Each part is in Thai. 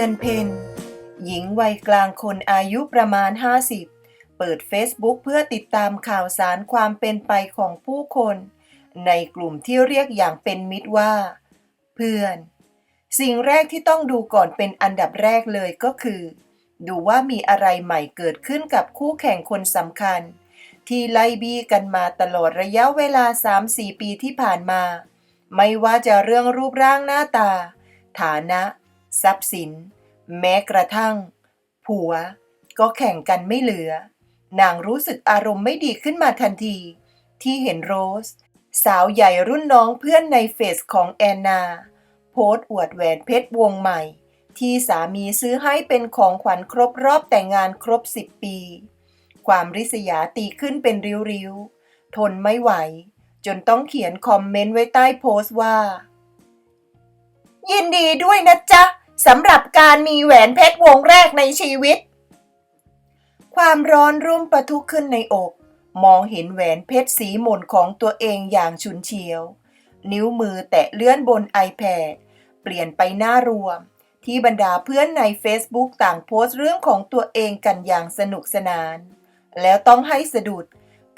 ดือนเพ็ญหญิงวัยกลางคนอายุประมาณ 50 เปิด Facebook เพื่อติดตามข่าวสารความเป็นไปของผู้คน ในกลุ่มที่เรียกอย่างเป็นมิตรว่า เพื่อน สิ่งแรกที่ต้องดูก่อนเป็นอันดับแรกเลยก็คือ ดูว่ามีอะไรใหม่เกิดขึ้นกับคู่แข่งคนสำคัญ ที่ไล่บี้กันมาตลอดระยะเวลา 3-4 ปีที่ผ่านมา ไม่ว่าจะเรื่องรูปร่างหน้าตา ฐานะ ทรัพย์สิน แม้กระทั่ง ผัว ก็แข่งกันไม่เหลือ นางรู้สึกอารมณ์ไม่ดีขึ้นมาทันที ที่เห็นโรส สาวใหญ่รุ่นน้องเพื่อนในเฟซของแอนนา โพสต์อวดแหวนเพชรวงใหม่ ที่สามีซื้อให้เป็นของขวัญครบรอบแต่งงานครบ10ปี ความริษยาตีขึ้นเป็นริ้วๆ ทนไม่ไหว จนต้องเขียนคอมเมนต์ไว้ใต้โพสต์ว่า ยินดีด้วยนะจ๊ะ สำหรับการมีแหวนเพชรวงแรกในชีวิต ความร้อนรุ่มประทุขึ้นในอก มองเห็นแหวนเพชรสีหม่นของตัวเองอย่างฉุนเฉียว นิ้วมือแตะเลื่อนบน iPad เปลี่ยนไปหน้ารวม ที่บรรดาเพื่อนใน Facebook ต่างโพสต์เรื่องของตัวเองกันอย่างสนุกสนาน แล้วต้องให้สะดุด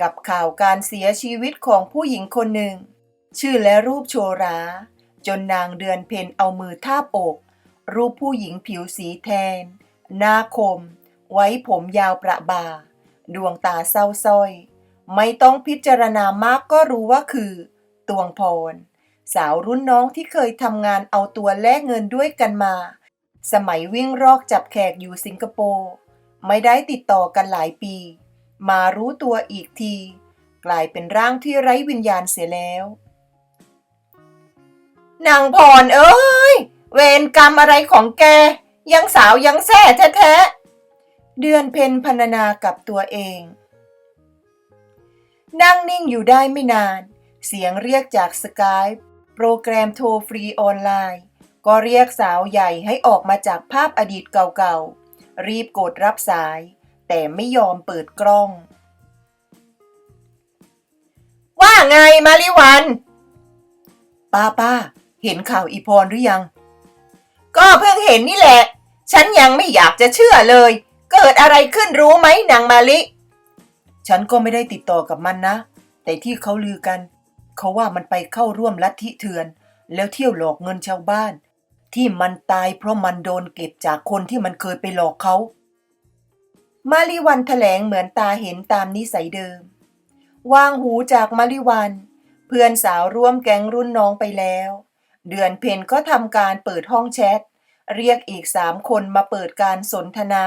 กับข่าวการเสียชีวิตของผู้หญิงคนหนึ่ง ชื่อและรูปโชรา จนนางเดือนเพ็ญเอามือทาบอก รูปผู้หญิงผิวสีแทน หน้าคม ไว้ผมยาวประบา ดวงตาเศร้าส้อย ไม่ต้องพิจารณามากก็รู้ว่าคือ ตวงพร สาวรุ่นน้องที่เคยทำงานเอาตัวแลกเงินด้วยกันมา สมัยวิ่งรอกจับแขกอยู่สิงคโปร์ ไม่ได้ติดต่อกันหลายปี มารู้ตัวอีกที กลายเป็นร่างที่ไร้วิญญาณเสียแล้วนางพรเอ้ย เวรกรรมอะไรของแก ยังสาวยังแซ่แท้ๆ เดือนเพ็ญพรรณนากับตัวเอง นั่งนิ่งอยู่ได้ไม่นาน เสียงเรียกจากสกายโปรแกรมโทรฟรีออนไลน์ ก็เรียกสาวใหญ่ให้ออกมาจากภาพอดีตเก่าๆ รีบกดรับสาย แต่ไม่ยอมเปิดกล้อง ว่าไงมาริวัน ป้าป้าเห็นข่าวอีพรหรือยัง ก็เพิ่งเห็นนี่แหละ ฉันยังไม่อยากจะเชื่อเลย เกิดอะไรขึ้นรู้ไหมนางมาลิ ฉันก็ไม่ได้ติดต่อกับมันนะ แต่ที่เขาลือกัน เขาว่ามันไปเข้าร่วมลัทธิเถื่อน แล้วเที่ยวหลอกเงินชาวบ้าน ที่มันตายเพราะมันโดนเก็บจากคนที่มันเคยไปหลอกเขามาริวันแถลงเหมือนตาเห็นตามนิสัยเดิม วางหูจากมาริวัน เพื่อนสาวร่วมแก๊งรุ่นน้องไปแล้ว เดือนเพ็ญก็ทำการเปิดห้องแชท เรียกอีกสามคนมาเปิดการสนทนา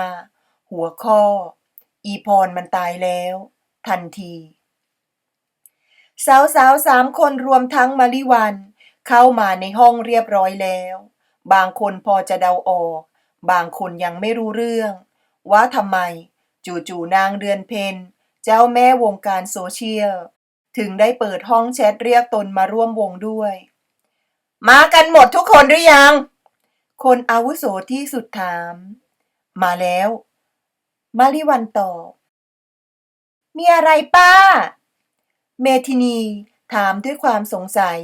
หัวข้อ อีพรมันตายแล้ว ทันที สาวสาวสามคนรวมทั้งมาริวัน เข้ามาในห้องเรียบร้อยแล้ว บางคนพอจะเดาออก บางคนยังไม่รู้เรื่อง ว่าทำไม จู่ๆนางเดือนเพ็ญเจ้าแม่วงการโซเชียล ถึงได้เปิดห้องแชทเรียกตนมาร่วมวงด้วย มากันหมดทุกคนหรือยัง คนอาวุโสที่สุดถาม มาแล้ว มาริวันตอบ มีอะไรป้า เมทินีถามด้วยความสงสัย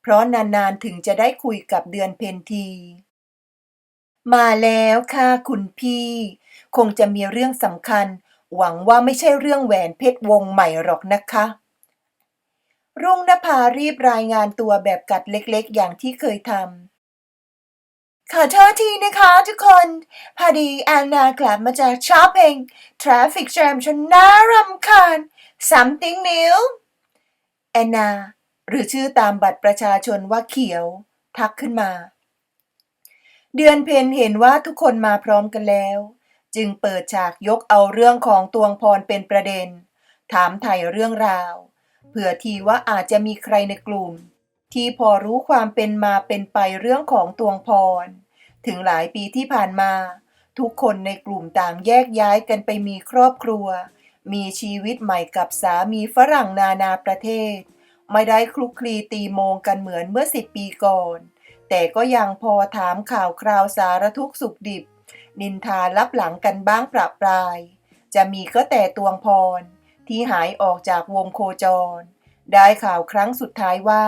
เพราะนานๆถึงจะได้คุยกับเดือนเพนที มาแล้วค่ะคุณพี่ คงจะมีเรื่องสำคัญ หวังว่าไม่ใช่เรื่องแหวนเพชรวงใหม่หรอกนะคะ รุ่งนภารีบรายงานตัวแบบกัดเล็กๆ อย่างที่เคยทำ ขอโทษทีนะคะทุกคน พอดีแอนนากลับมาจากช้อปปิ้งทราฟิกแจมจนน่ารำคาญ something new แอนนา หรือชื่อตามบัตรประชาชนว่าเขียว ทักขึ้นมา เดือนเพนเห็นว่าทุกคนมาพร้อมกันแล้ว จึงเปิดฉากยกเอาเรื่องของตวงพรเป็นประเด็น ถามไถ่เรื่องราว เผื่อทีว่าอาจจะมีใครในกลุ่ม ที่พอรู้ความเป็นมาเป็นไปเรื่องของตวงพร ถึงหลายปีที่ผ่านมา ทุกคนในกลุ่มต่างแยกย้ายกันไปมีครอบครัว มีชีวิตใหม่กับสามีฝรั่งนานาประเทศ ไม่ได้คลุกคลีตีโมงกันเหมือนเมื่อสิบปีก่อน แต่ก็ยังพอถามข่าวคราวสารทุกสุขดิบ นินทาลับหลังกันบ้างประปราย จะมีก็แต่ตวงพร ที่หายออกจากวงโคจร ได้ข่าวครั้งสุดท้ายว่า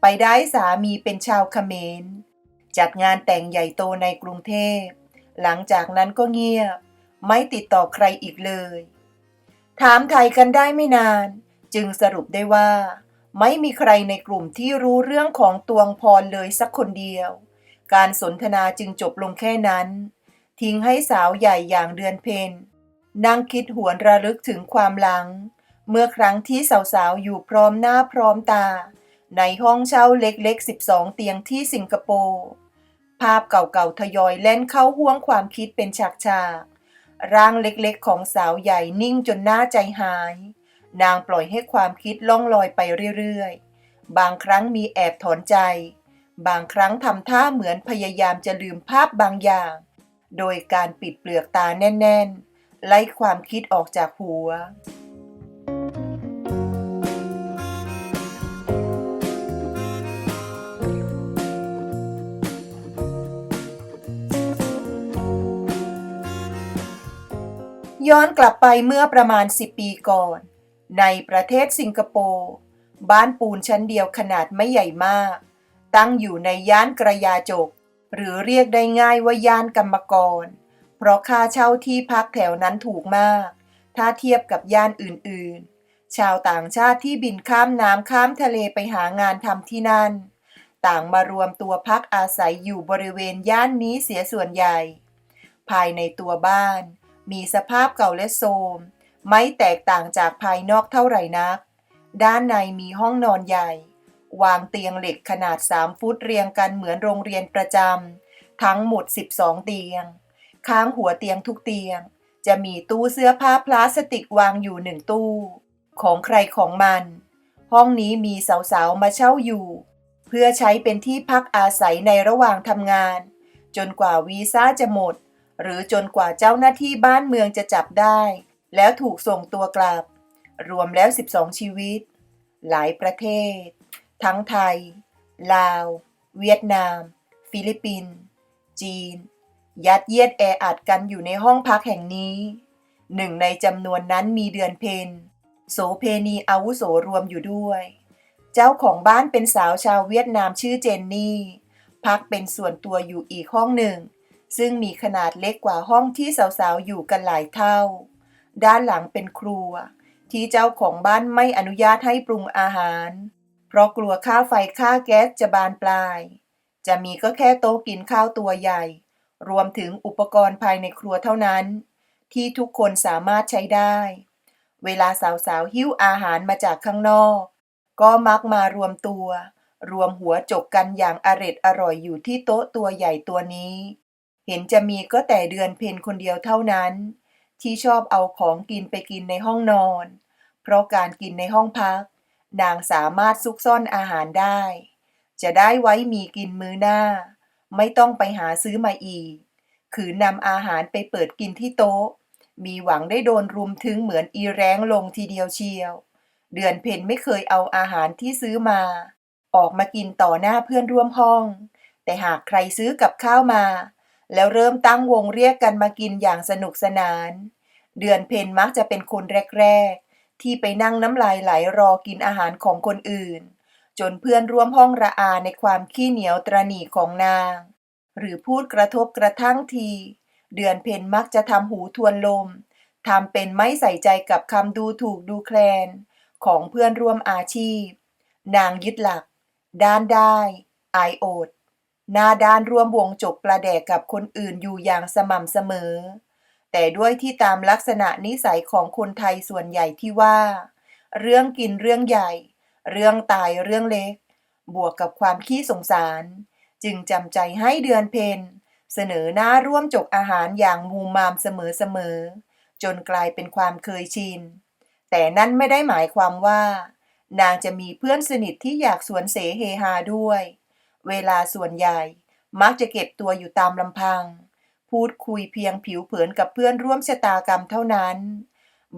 ไปได้สามีเป็นชาวเขมร จัดงานแต่งใหญ่โตในกรุงเทพ หลังจากนั้นก็เงียบ ไม่ติดต่อใครอีกเลย ถามไทยกันได้ไม่นาน จึงสรุปได้ว่า ไม่มีใครในกลุ่มที่รู้เรื่องของตวงพรเลยสักคนเดียว การสนทนาจึงจบลงแค่นั้น ทิ้งให้สาวใหญ่อย่างเดือนเพนนั่งคิดหวนระลึกถึงความหลัง เมื่อครั้งที่สาวๆอยู่พร้อมหน้าพร้อมตา ในห้องเช่าเล็กๆ 12 เตียงที่สิงคโปร์ ภาพเก่าๆ ทยอยเล่นเข้าห่วงความคิดเป็นฉากๆ ร่างเล็กๆ ของสาวใหญ่นิ่งจนหน้าใจหาย นางปล่อยให้ความคิดล่องลอยไปเรื่อยๆ บางครั้งมีแอบถอนใจ บางครั้งทำท่าเหมือนพยายามจะลืมภาพบางอย่าง โดยการปิดเปลือกตาแน่นๆ ไล่ความคิดออกจากหัว ย้อนกลับไปเมื่อประมาณ 10 ปีก่อน ในประเทศสิงคโปร์บ้านปูนชั้นเดียวขนาดไม่ใหญ่มาก ตั้งอยู่ในย่านกระยาจก หรือเรียกได้ง่ายว่าย่านกรรมกร เพราะค่าเช่าที่พักแถวนั้นถูกมาก ถ้าเทียบกับย่านอื่นๆ ชาวต่างชาติที่บินข้ามน้ำข้ามทะเลไปหางานทำที่นั่น ต่างมารวมตัวพักอาศัยอยู่บริเวณย่านนี้เสียส่วนใหญ่ ภายในตัวบ้าน มีสภาพเก่าและโทรมไม่แตกต่างจากภายนอกเท่าไหร่นัก ด้านในมีห้องนอนใหญ่ วางเตียงเหล็กขนาด 3 ฟุตเรียงกันเหมือนโรงเรียนประจำ ทั้งหมด 12 เตียง ข้างหัวเตียงทุกเตียง จะมีตู้เสื้อผ้าพลาสติกวางอยู่หนึ่งตู้ ของใครของมัน ห้องนี้มีสาวๆ มาเช่าอยู่ เพื่อใช้เป็นที่พักอาศัยในระหว่างทำงาน จนกว่าวีซ่าจะหมด หรือจนกว่าเจ้าหน้าที่บ้านเมืองจะจับได้ แล้วถูกส่งตัวกลับ รวมแล้ว 12 ชีวิต หลายประเทศ ทั้งไทย ลาว เวียดนาม ฟิลิปปินส์จีน ยัดเยียดแออัดกันอยู่ในห้องพักแห่งนี้ หนึ่งในจำนวนนั้นมีเดือนเพนโสเพณีอาวุโสรวมอยู่ด้วย เจ้าของบ้านเป็นสาวชาวเวียดนามชื่อเจนนี่ พักเป็นส่วนตัวอยู่อีกห้องหนึ่ง ซึ่งมีขนาดเล็กกว่าห้องที่สาวๆ อยู่กันหลายเท่า ด้านหลังเป็นครัว ที่เจ้าของบ้านไม่อนุญาตให้ปรุงอาหาร เพราะกลัวค่าไฟค่าแก๊สจะบานปลาย จะมีก็แค่โต๊ะกินข้าวตัวใหญ่ รวมถึงอุปกรณ์ภายในครัวเท่านั้น ที่ทุกคนสามารถใช้ได้ เวลาสาวๆ หิ้วอาหารมาจากข้างนอก ก็มักมารวมตัว รวมหัวจกกันอย่างอร็ดอร่อยอยู่ที่โต๊ะตัวใหญ่ตัวนี้ เห็นจะมีก็แต่เดือนเพนคนเดียวเท่านั้น ที่ชอบเอาของกินไปกินในห้องนอน เพราะการกินในห้องพัก นางสามารถซุกซ่อนอาหารได้ จะได้ไว้มีกินมื้อหน้า ไม่ต้องไปหาซื้อมาอีก คือนำอาหารไปเปิดกินที่โต๊ะ มีหวังได้โดนรุมถึงเหมือนอีแรงลงทีเดียวเชียว เดือนเพนไม่เคยเอาอาหารที่ซื้อมา ออกมากินต่อหน้าเพื่อนร่วมห้อง แต่หากใครซื้อกับข้าวมา แล้วเริ่มตั้งวงเรียกกันมากินอย่างสนุกสนาน เดือนเพนมักจะเป็นคนแรก ๆ ที่ไปนั่งน้ำลายไหลรอกินอาหารของคนอื่น จนเพื่อนร่วมห้องระอาในความขี้เหนียวตรณีของนาง หรือพูดกระทบกระทั่งที เดือนเพนมักจะทำหูทวนลมทำเป็นไม่ใส่ใจกับคำดูถูกดูแคลน ของเพื่อนร่วมอาชีพ นางยึดหลัก ด้านได้อายโอด หน้าด้านร่วมวงจบประแดกกับคนอื่นอยู่อย่างสม่ำเสมอ แต่ด้วยที่ตามลักษณะนิสัยของคนไทยส่วนใหญ่ที่ว่า เรื่องกินเรื่องใหญ่ เรื่องตายเรื่องเล็ก บวกกับความขี้สงสาร จึงจำใจให้เดือนเพนเสนอหน้าร่วมจกอาหารอย่างมูมามเสมอๆจนกลายเป็นความเคยชิน แต่นั่นไม่ได้หมายความว่า นางจะมีเพื่อนสนิทที่อยากสวนเสเฮฮาด้วย เวลาส่วนใหญ่มักจะเก็บตัวอยู่ตามลำพัง พูดคุยเพียงผิวเผินกับเพื่อนร่วมชะตากรรมเท่านั้น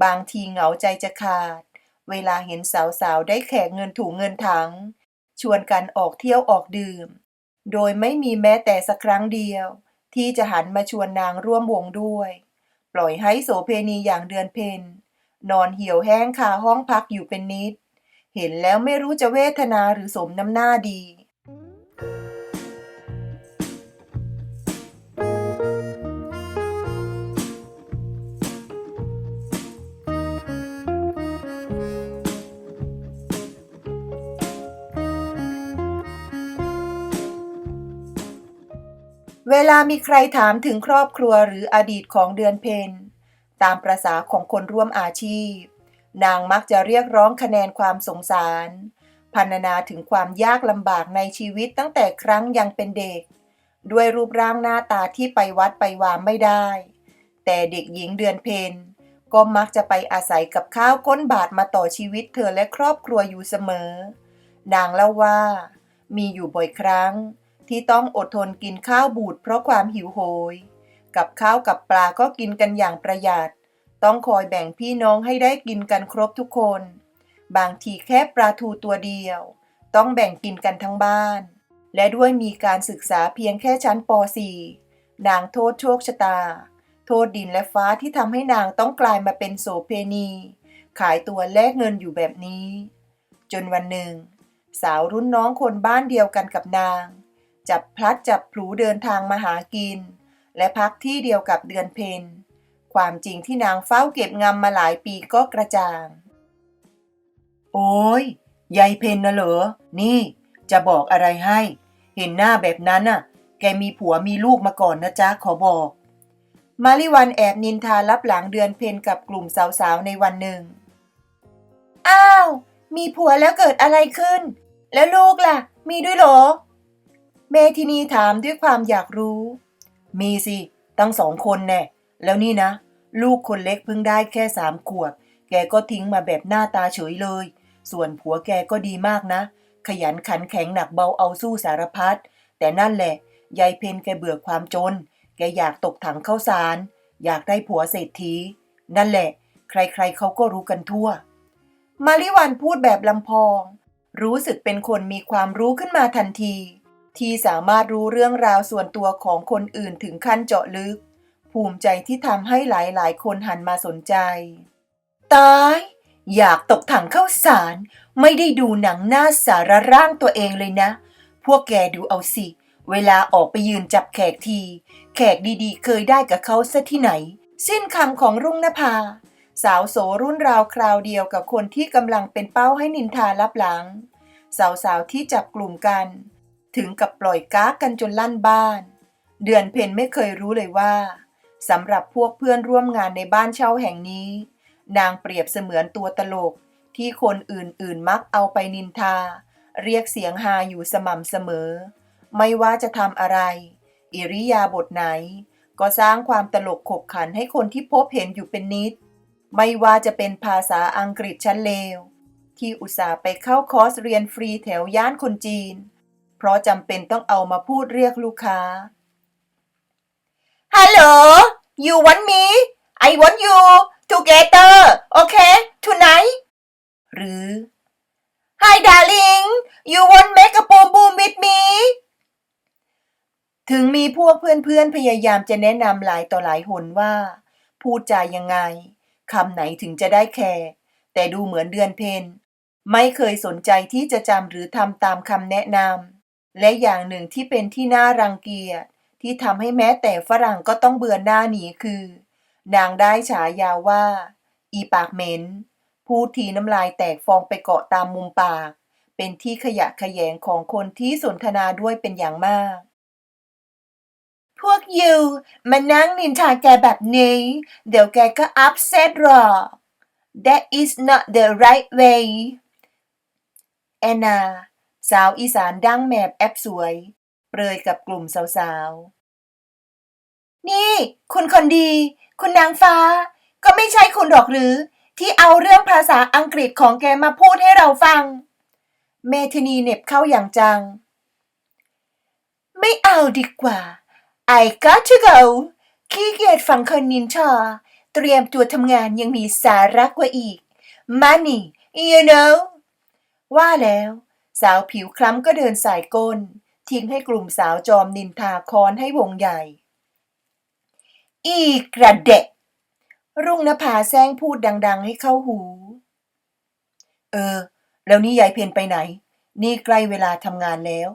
บางทีเหงาใจจะขาด เวลาเห็นสาวๆ ได้แขกเงินถุงเงินถัง ชวนกันออกเที่ยวออกดื่ม โดยไม่มีแม้แต่สักครั้งเดียว ที่จะหันมาชวนนางร่วมวงด้วย ปล่อยให้โสเพณีอย่างเดือนเพนนอนเหี่ยวแห้งคาห้องพักอยู่เป็นนิด เห็นแล้วไม่รู้จะเวทนาหรือสมน้ำหน้าดี เวลามีใครถามถึงครอบครัวหรืออดีตของเดือนเพ็ญตามประษาของคนร่วมอาชีพ นางมักจะเรียกร้องคะแนนความสงสารพรรณนาถึงความยากลำบากในชีวิตตั้งแต่ครั้งยังเป็นเด็ก ด้วยรูปร่างหน้าตาที่ไปวัดไปวามไม่ได้ แต่เด็กหญิงเดือนเพ็ญก็มักจะไปอาศัยกับข้าวก้นบาทมาต่อชีวิตเธอและครอบครัวอยู่เสมอ นางเล่าว่า มีอยู่บ่อยครั้ง ที่ต้องอดทนกินข้าวบูดเพราะความหิวโหย กับข้าวกับปลาก็กินกันอย่างประหยัด ต้องคอยแบ่งพี่น้องให้ได้กินกันครบทุกคน บางทีแค่ปลาทูตัวเดียว ต้องแบ่งกินกันทั้งบ้าน และด้วยมีการศึกษาเพียงแค่ชั้นป .4 นางโทษโชคชะตา โทษดินและฟ้าที่ทำให้นางต้องกลายมาเป็นโสเพณี ขายตัวแลกเงินอยู่แบบนี้ จนวันหนึ่ง สาวรุ่นน้องคนบ้านเดียวกันกับนาง จับพลัดจับพลูเดินทางมาหากิน และพักที่เดียวกับเดือนเพ็ญความจริงที่นางเฝ้าเก็บงำมาหลายปีก็กระจ่าง โอ้ยยายเพนนะเหรอ นี่ จะบอกอะไรให้ เห็นหน้าแบบนั้นน่ะ แกมีผัวมีลูกมาก่อนนะจ๊ะขอบอก มาริวันแอบนินทารับหลังเดือนเพ็ญกับกลุ่มสาวๆในวันหนึ่ง อ้าว มีผัวแล้วเกิดอะไรขึ้น แล้วลูกล่ะ มีด้วยเหรอ เมทินีถามด้วยความอยากรู้ มีสิตั้งสองคนแน่ แล้วนี่นะ ลูกคนเล็กเพิ่งได้แค่สามขวบ แกก็ทิ้งมาแบบหน้าตาเฉยเลย ส่วนผัวแกก็ดีมากนะ ขยันขันแข็งหนักเบาเอาสู้สารพัด แต่นั่นแหละ ยายเพนแกเบื่อความจน แกอยากตกถังข้าวสาร อยากได้ผัวเศรษฐี นั่นแหละ ใครๆเขาก็รู้กันทั่ว มาริวันพูดแบบลำพอง รู้สึกเป็นคนมีความรู้ขึ้นมาทันที ที่สามารถรู้เรื่องราวส่วนตัวของคนอื่นถึงขั้นเจาะลึก ภูมิใจที่ทำให้หลายๆ คนหันมาสนใจ ตาย อยากตกถังเข้าสาร ไม่ได้ดูหนังหน้าสารร่างตัวเองเลยนะ พวกแกดูเอาสิ เวลาออกไปยืนจับแขกที แขกดีๆ เคยได้กับเขาซะที่ไหน สิ้นคำของรุ่งนภา สาวโสรุ่นราวคราวเดียวกับคนที่กำลังเป็นเป้าให้นินทารับหลัง สาวๆที่จับกลุ่มกัน ถึงกับปล่อยก้ากกันจนลั่นบ้าน เดือนเพ็ญไม่เคยรู้เลยว่าสำหรับพวกเพื่อนร่วมงานในบ้านเช่าแห่งนี้ นางเปรียบเสมือนตัวตลกที่คนอื่นๆมักเอาไปนินทา เรียกเสียงฮาอยู่สม่ำเสมอ ไม่ว่าจะทำอะไร อิริยาบถไหน ก็สร้างความตลกขบขันให้คนที่พบเห็นอยู่เป็นนิด ไม่ว่าจะเป็นภาษาอังกฤษชั้นเลว ที่อุตส่าห์ไปเข้าคอร์สเรียนฟรีแถวย่านคนจีน เพราะจำเป็นต้องเอามาพูดเรียกลูกค้าฮัลโหล you want me I want you together okay tonight หรือ Hi darling you want make a boom boom with me ถึงมีพวกเพื่อนๆพยายามจะแนะนำหลายต่อหลายหนว่า พูดจายังไงคำไหนถึงจะได้แคร์แต่ดูเหมือนเดือนเพนไม่เคยสนใจที่จะจำหรือทำตามคำแนะนำ และอย่างหนึ่งที่เป็นที่น่ารังเกียจที่ทำให้แม้แต่ฝรั่งก็ต้องเบือนหน้าหนีคือ นางได้ฉายาว่า อีปากเหม็นพูดทีน้ำลายแตกฟองไปเกาะตามมุมปาก เป็นที่ขยะแขยงของคนที่สนทนาด้วยเป็นอย่างมาก พวกยูมานั่งนินทาแกแบบนี้ เดี๋ยวแกก็ upset หรอก That is not the right way แอนนา สาวอีสานดั้งแมบแอปสวย เปรยกับกลุ่มสาวๆ นี่ คุณคนดี คุณนางฟ้า ก็ไม่ใช่คุณหรอกหรือ ที่เอาเรื่องภาษาอังกฤษของแกมาพูดให้เราฟัง เมธนีเหน็บเข้าอย่างจัง ไม่เอาดีกว่า I got to go ขี้เกียจฟังคนนินทาเตรียมตัวทำงานยังมีสาระกว่าอีก Money you know ว่าแล้ว สาวผิวคล้ำก็เดินสายก้น ทิ้งให้กลุ่มสาวจอมนินทาคอนให้วงใหญ่ อีกระเดะ รุ่งนภาแซงพูดดัง ๆ ให้เข้าหู เออ แล้วนี่ยายเพนไปไหน นี่ใกล้เวลาทำงานแล้ว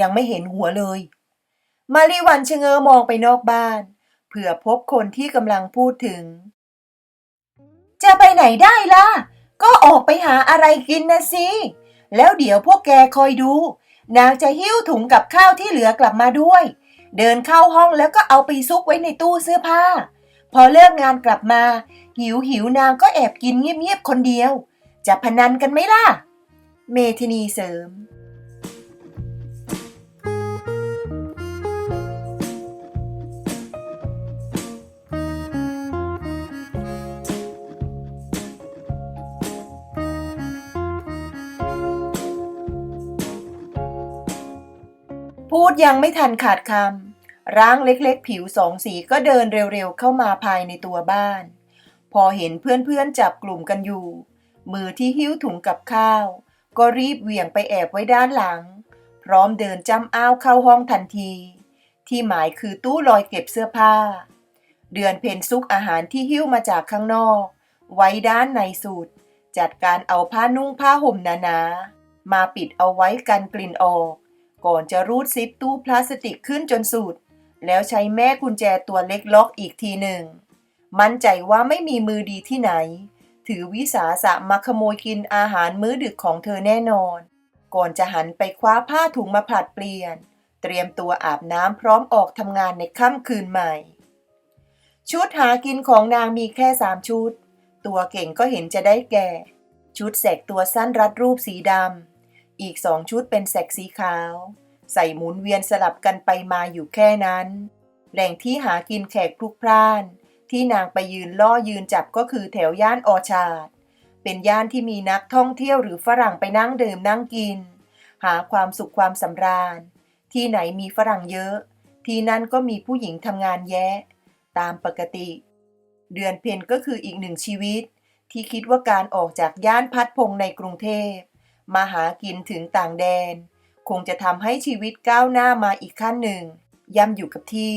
ยังไม่เห็นหัวเลย มาริวันชะเง้อมองไปนอกบ้าน เผื่อพบคนที่กำลังพูดถึง จะไปไหนได้ล่ะ ก็ออกไปหาอะไรกินนะสิ แล้วเดี๋ยวพวกแกคอยดู นางจะหิ้วถุงกับข้าวที่เหลือกลับมาด้วย เดินเข้าห้องแล้วก็เอาไปซุกไว้ในตู้เสื้อผ้า พอเลิกงานกลับมา หิวหิวนางก็แอบกินเงียบๆคนเดียว จะพนันกันไหมล่ะ เมทินีเสริม ดยังไม่ทันขาดคำร่างเล็กๆ ผิวสองสีก็เดินเร็วๆ เข้ามาภายในตัวบ้าน พอเห็นเพื่อนๆ จับกลุ่มกันอยู่ มือที่หิ้วถุงกับข้าว ก็รีบเหวี่ยงไปแอบไว้ด้านหลัง พร้อมเดินจ้ำอ้าวเข้าห้องทันที ที่หมายคือตู้ลอยเก็บเสื้อผ้า เดือนเพ็ญซุกอาหารที่หิ้วมาจากข้างนอก ไว้ด้านในสุดจัดการเอาผ้านุ่งผ้าห่มหนาๆมาปิดเอาไว้กันกลิ่นออก ก่อนจะรูดซิปตู้พลาสติกขึ้นจนสุด แล้วใช้แม่กุญแจตัวเล็กล็อกอีกทีหนึ่ง มั่นใจว่าไม่มีมือดีที่ไหน ถือวิสาสะมาขโมยกินอาหารมื้อดึกของเธอแน่นอน ก่อนจะหันไปคว้าผ้าถุงมาผลัดเปลี่ยน เตรียมตัวอาบน้ำพร้อมออกทำงานในค่ำคืนใหม่ ชุดหากินของนางมีแค่สามชุด ตัวเก่งก็เห็นจะได้แก่ ชุดแสกตัวสั้นรัดรูปสีดำ อีกสองชุดเป็นแสกสีขาว ใส่หมุนเวียนสลับกันไปมาอยู่แค่นั้น แหล่งที่หากินแขกพลุกพล่าน ที่นางไปยืนล่อยืนจับก็คือแถวย่านออชาดเป็นย่านที่มีนักท่องเที่ยวหรือฝรั่งไปนั่งดื่มนั่งกิน หาความสุขความสำราญ ที่ไหนมีฝรั่งเยอะ ที่นั่นก็มีผู้หญิงทำงานแยะ ตามปกติ เดือนเพ็ญก็คืออีกหนึ่งชีวิต ที่คิดว่าการออกจากย่านพัดพงในกรุงเทพ มาหากินถึงต่างแดน คงจะทำให้ชีวิตก้าวหน้ามาอีกขั้นหนึ่ง ย่ำอยู่กับที่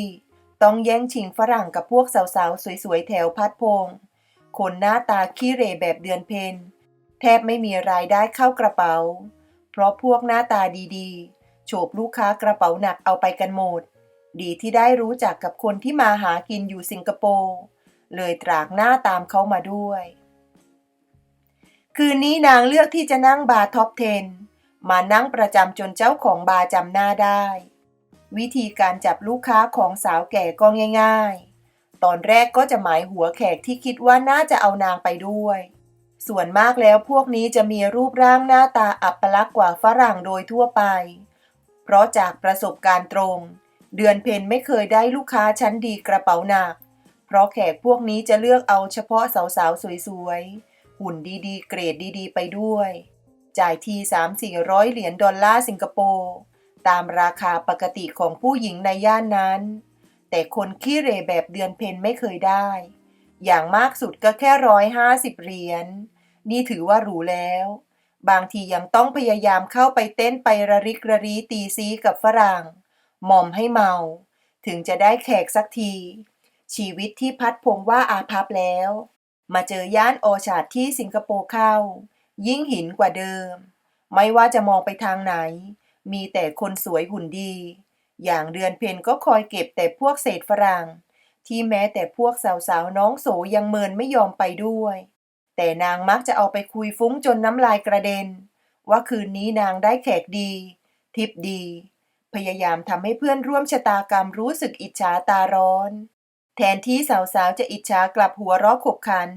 ต้องแย่งชิงฝรั่งกับพวกสาวๆ สวยๆ แถวพัดพง คนหน้าตาขี้เรแบบเดือนเพนแทบไม่มีรายได้เข้ากระเป๋า เพราะพวกหน้าตาดีๆ โฉบลูกค้ากระเป๋าหนักเอาไปกันหมด ดีที่ได้รู้จักกับคนที่มาหากินอยู่สิงคโปร์ เลยตรากหน้าตามเขามาด้วย คืนนี้นางเลือกที่จะนั่งบาร์ท็อป 10 มานั่งประจำจนเจ้าของบาร์จำหน้าได้ วิธีการจับลูกค้าของสาวแก่ก็ง่าย ๆ ตอนแรกก็จะหมายหัวแขกที่คิดว่าน่าจะเอานางไปด้วย ส่วนมากแล้วพวกนี้จะมีรูปร่างหน้าตาอัปลักษณ์กว่าฝรั่งโดยทั่วไป เพราะจากประสบการณ์ตรง เดือนเพนไม่เคยได้ลูกค้าชั้นดีกระเป๋าหนัก เพราะแขกพวกนี้จะเลือกเอาเฉพาะสาวๆสวยๆ หุ่นดีๆ เกรดดีๆ ไปด้วย จ่ายที 3-400 เหรียญดอลลาร์สิงคโปร์ ตามราคาปกติของผู้หญิงในย่านนั้น แต่คนขี้เรแบบเดือนเพนไม่เคยได้ อย่างมากสุดก็แค่ร้อยห้าสิบเหรียญ นี่ถือว่าหรูแล้ว บางทียังต้องพยายามเข้าไปเต้นไประริกระรีตีซีกับฝรั่ง หม่อมให้เมา ถึงจะได้แขกสักทีชีวิตที่พัดพงว่าอาภัพแล้ว มาเจอย่านออชาดที่สิงคโปร์เข้า ยิ่งหินกว่าเดิม ไม่ว่าจะมองไปทางไหน มีแต่คนสวยหุ่นดี อย่างเดือนเพนก็คอยเก็บแต่พวกเศษฝรั่ง ที่แม้แต่พวกสาวๆน้องโสยังเมินไม่ยอมไปด้วย แต่นางมักจะเอาไปคุยฟุ้งจนน้ำลายกระเด็น ว่าคืนนี้นางได้แขกดี ทิปดี พยายามทำให้เพื่อนร่วมชะตากรรมรู้สึกอิจฉาตาร้อน แทนที่สาวๆ จะอิจฉากลับหัวเราะขบขัน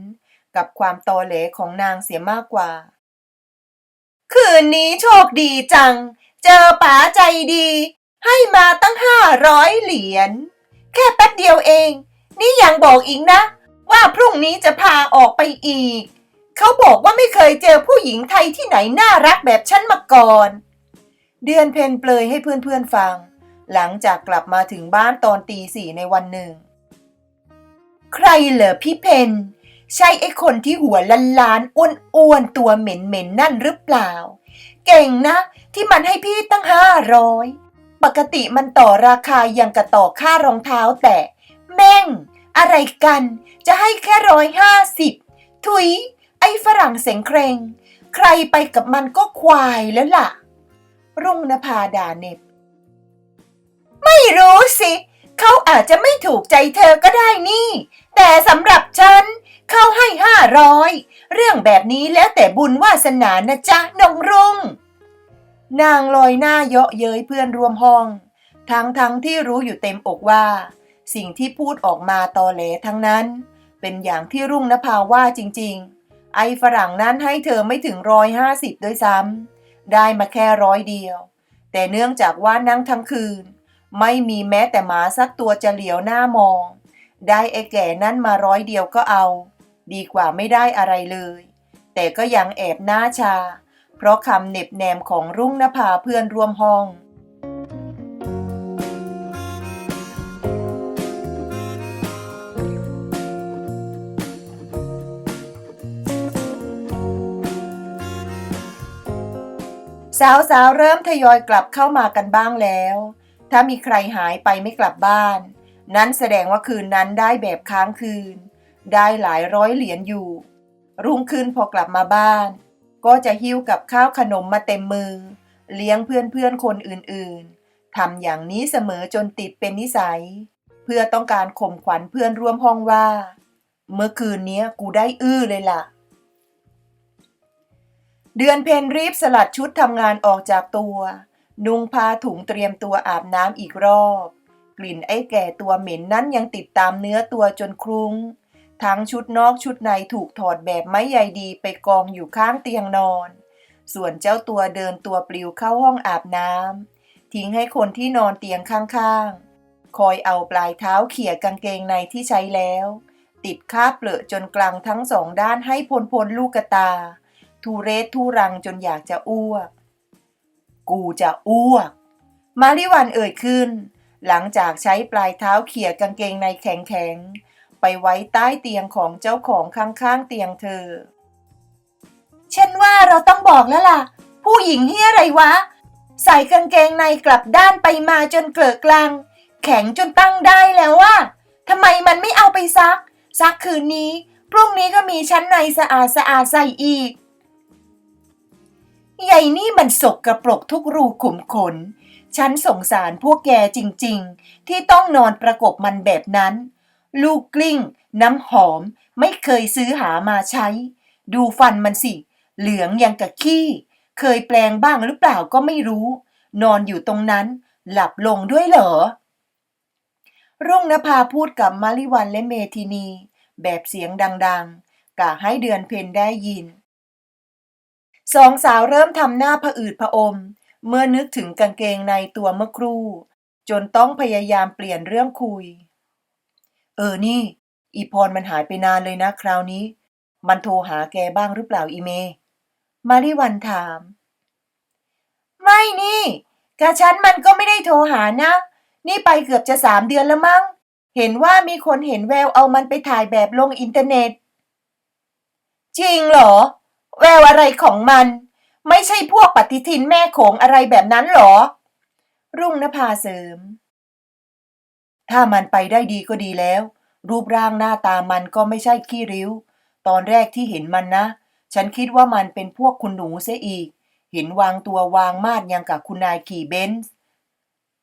กับความตอแหลของนางเสียมากกว่า คืนนี้โชคดีจัง เจอป๋าใจดี ให้มาตั้งห้าร้อยเหรียญ แค่แป๊บเดียวเอง นี่ยังบอกอีกนะ ว่าพรุ่งนี้จะพาออกไปอีก เขาบอกว่าไม่เคยเจอผู้หญิงไทยที่ไหนน่ารักแบบฉันมาก่อน เดือนเพนเปลยให้เพื่อนๆฟัง หลังจากกลับมาถึงบ้านตอนตีสี่ในวันหนึ่ง ใครเหรอพี่เพนใช่ไอ้คนที่หัวล้านล้านอ้วนๆตัวเหม็นๆนนั่นหรือเปล่า เก่งนะ ที่มันให้พี่ตั้งห้าร้อยปกติมันต่อราคายังกระต่อค่ารองเท้าแต่ แม่ง อะไรกัน จะให้แค่ร้อยห้าสิบถุย ไอ้ฝรั่งเสงเครง ใครไปกับมันก็ควายแล้วล่ะ รุ่งนภาด่าเน็บ ไม่รู้สิ เขาอาจจะไม่ถูกใจเธอก็ได้นี่ แต่สำหรับฉันเขาให้ห้าร้อยเรื่องแบบนี้แล้วแต่บุญวาสนานะจ๊ะนงรุ่ง นางลอยหน้าเยาะเย้ยเพื่อนร่วมห้อง ทั้งทั้งที่รู้อยู่เต็มอกว่า สิ่งที่พูดออกมาตอแหลทั้งนั้น เป็นอย่างที่รุ่งนภาว่าจริง ๆ ไอ้ฝรั่งนั้นให้เธอไม่ถึงร้อยห้าสิบด้วยซ้ำได้มาแค่ร้อยเดียว แต่เนื่องจากว่านั่งทั้งคืน ไม่มีแม้แต่หมาสักตัวจะเหลียวหน้ามอง ได้ไอ้แก่นั้นมาร้อยเดียวก็เอา ดีกว่าไม่ได้อะไรเลย แต่ก็ยังแอบหน้าชา เพราะคำเหน็บแนมของรุ่งนภาเพื่อนร่วมห้องสาวๆเริ่มทยอยกลับเข้ามากันบ้างแล้ว ถ้ามีใครหายไปไม่กลับบ้าน นั้นแสดงว่าคืนนั้นได้แบบค้างคืน ได้หลายร้อยเหรียญอยู่ รุ่งขึ้นพอกลับมาบ้าน ก็จะหิ้วกับข้าวขนมมาเต็มมือ เลี้ยงเพื่อนๆคนอื่นๆทำอย่างนี้เสมอจนติดเป็นนิสัย เพื่อต้องการข่มขวัญเพื่อนร่วมห้องว่า เมื่อคืนนี้กูได้อื้อเลยล่ะ เดือนเพนรีบสลัดชุดทำงานออกจากตัว นุ่งผ้าถุงเตรียมตัวอาบน้ำอีกรอบ ลิ่นไอ้แก่ตัวเหม็นนั้นยังติดตามเนื้อตัวจนครุง้ง ทั้งชุดนอกชุดในถูกถอดแบบไม้ใยดีไปกองอยู่ข้างเตียงนอน ส่วนเจ้าตัวเดินตัวปลิวเข้าห้องอาบน้ำทิ้งให้คนที่นอนเตียงข้างๆ คอยเอาปลายเท้าเขี่ยกางเกงในที่ใช้แล้ว ติดคาบเปลือจนกลางทั้งสองด้านให้พลพลลูกตา ทุเรศทุรังจนอยากจะอ้วก กูจะอ้วกมาริวันเอ่ยขึ้น หลังจากใช้ปลายเท้าเขี่ยกางเกงในแข็งๆ ไปไว้ใต้เตียงของเจ้าของข้างๆเตียงเธอ ฉันว่าเราต้องบอกแล้วล่ะ ผู้หญิงเฮียอะไรวะ ใส่กางเกงในกลับด้านไปมาจนเกลือกลาง แข็งจนตั้งได้แล้วว่าทำไมมันไม่เอาไปซัก ซักคืนนี้ พรุ่งนี้ก็มีชั้นในสะอาดสะอาดใส่อีกใหญ่นี่มันสกกระปรกทุกรูขุมขน ฉันสงสารพวกแกจริงๆ ที่ต้องนอนประกบมันแบบนั้น ลูกกลิ้ง น้ำหอมไม่เคยซื้อหามาใช้ ดูฟันมันสิ เหลืองยังกับขี้ เคยแปลงบ้างหรือเปล่าก็ไม่รู้ นอนอยู่ตรงนั้น หลับลงด้วยเหรอ รุ่งนภาพูดกับมาริวันและเมทินี แบบเสียงดังๆกะให้เดือนเพนได้ยินสองสาวเริ่มทำหน้าผะอืดผะอม เมื่อนึกถึงกางเกงในตัวเมื่อครู่ จนต้องพยายามเปลี่ยนเรื่องคุย เออนี่ อีพรมันหายไปนานเลยนะคราวนี้ มันโทรหาแกบ้างหรือเปล่าอีเม มาริวันถาม ไม่นี่กะฉันมันก็ไม่ได้โทรหานะ นี่ไปเกือบจะสามเดือนแล้วมั้ง เห็นว่ามีคนเห็นแววเอามันไปถ่ายแบบลงอินเทอร์เน็ต จริงเหรอ แววอะไรของมัน ไม่ใช่พวกปฏิทินแม่โขงอะไรแบบนั้นหรอ รุ่งนภาเสริม ถ้ามันไปได้ดีก็ดีแล้ว รูปร่างหน้าตามันก็ไม่ใช่ขี้ริ้ว ตอนแรกที่เห็นมันนะ ฉันคิดว่ามันเป็นพวกคุณหนูเสียอีก เห็นวางตัววางมาดยังกับคุณนายขี่เบนซ์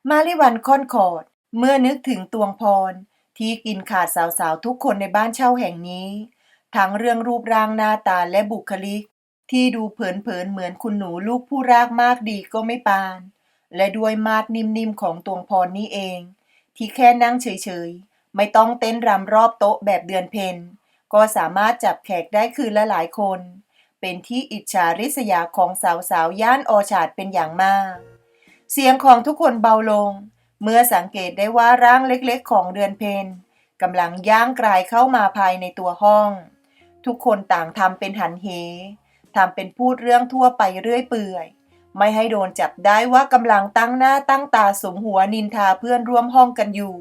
มาริวันค่อนคอร์ดเมื่อนึกถึงตวงพร ที่กินขาดสาวๆทุกคนในบ้านเช่าแห่งนี้ ทั้งเรื่องรูปร่างหน้าตาและบุคลิก ที่ดูเผินๆเหมือนคุณหนูลูกผู้รากมากดีก็ไม่ปาน และด้วยมาดนิ่มๆของตวงพรนี้เอง ที่แค่นั่งเฉยๆ ไม่ต้องเต้นรำรอบโต๊ะแบบเดือนเพนก็สามารถจับแขกได้คืนละหลายคน เป็นที่อิจฉาริษยาของสาวๆ ย่านออชาดเป็นอย่างมาก เสียงของทุกคนเบาลง เมื่อสังเกตได้ว่าร่างเล็กๆ ของเดือนเพนกำลังย่างกลายเข้ามาภายในตัวห้อง ทุกคนต่างทำเป็นหันเห ทำเป็นพูดเรื่องทั่วไปเรื่อยเปื่อย ไม่ให้โดนจับได้ว่ากำลังตั้งหน้าตั้งตาสมหัวนินทาเพื่อนร่วมห้องกันอยู่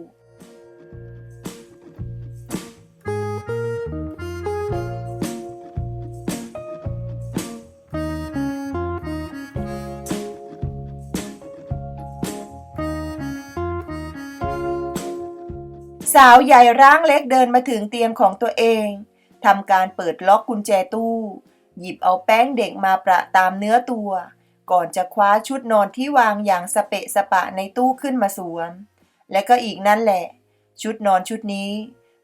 สาวใหญ่ร่างเล็กเดินมาถึงเตียงของตัวเอง ทำการเปิดล็อกกุญแจตู้ หยิบเอาแป้งเด็กมาประตามเนื้อตัว ก่อนจะคว้าชุดนอนที่วางอย่างสเปะสปะในตู้ขึ้นมาสวม และก็อีกนั่นแหละ ชุดนอนชุดนี้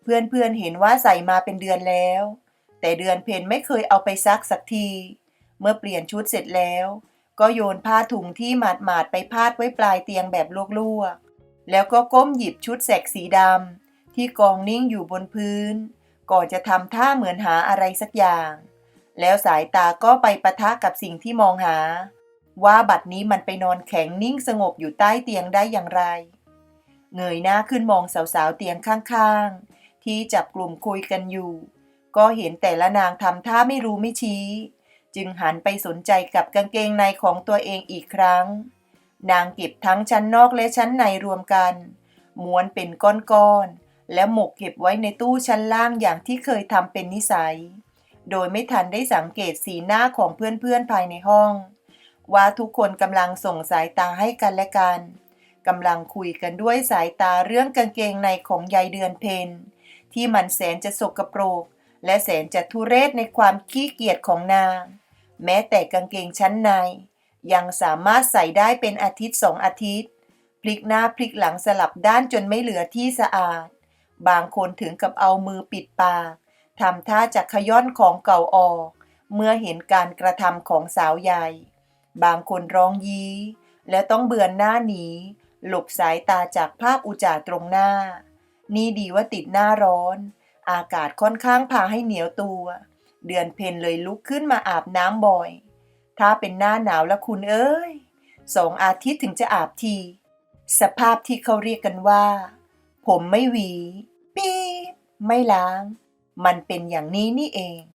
เพื่อนๆเห็นว่าใส่มาเป็นเดือนแล้ว แต่เดือนเพนไม่เคยเอาไปซักสักที เมื่อเปลี่ยนชุดเสร็จแล้ว ก็โยนผ้าถุงที่หมาดๆไปพาดไว้ปลายเตียงแบบลวกแล้วก็ก้มหยิบชุดแสกสีดำที่กองนิ่งอยู่บนพื้น ก่อนจะทำท่าเหมือนหาอะไรสักอย่าง แล้วสายตาก็ไปปะทะกับสิ่งที่มองหา ว่าบัดนี้มันไปนอนแข็งนิ่งสงบอยู่ใต้เตียงได้อย่างไร เงยหน้าขึ้นมองสาวๆเตียงข้างๆ ที่จับกลุ่มคุยกันอยู่ ก็เห็นแต่ละนางทำท่าไม่รู้ไม่ชี้ จึงหันไปสนใจกับกางเกงในของตัวเองอีกครั้ง นางเก็บทั้งชั้นนอกและชั้นในรวมกัน ม้วนเป็นก้อนๆแล้วหมกเก็บไว้ในตู้ชั้นล่างอย่างที่เคยทำเป็นนิสัย โดยไม่ทันได้สังเกตสีหน้าของเพื่อนๆภายในห้อง ว่าทุกคนกำลังส่งสายตาให้กันและกันกำลังคุยกันด้วยสายตาเรื่องกางเกงในของยายเดือนเพนที่มันแสนจะสกปรก และแสนจะทุเรศในความขี้เกียจของนาง แม้แต่กางเกงชั้นใน ยังสามารถใส่ได้เป็นอาทิตย์สองอาทิตย์ พลิกหน้าพลิกหลังสลับด้านจนไม่เหลือที่สะอาด บางคนถึงกับเอามือปิดปาก ทำท่าจะขย้อนของเก่าออก เมื่อเห็นการกระทำของสาวใหญ่ บางคนร้องยี้ และต้องเบือนหน้าหนี หลบสายตาจากภาพอุจาตรงหน้า นี่ดีว่าติดหน้าร้อน อากาศค่อนข้างพาให้เหนียวตัว เดือนเพนเลยลุกขึ้นมาอาบน้ำบ่อย ถ้าเป็นหน้าหนาวแล้วคุณเอ้ย สองอาทิตย์ถึงจะอาบที สภาพที่เขาเรียกกันว่า ผมไม่หวี ปี๊บไม่ล้าง มันเป็นอย่างนี้นี่เอง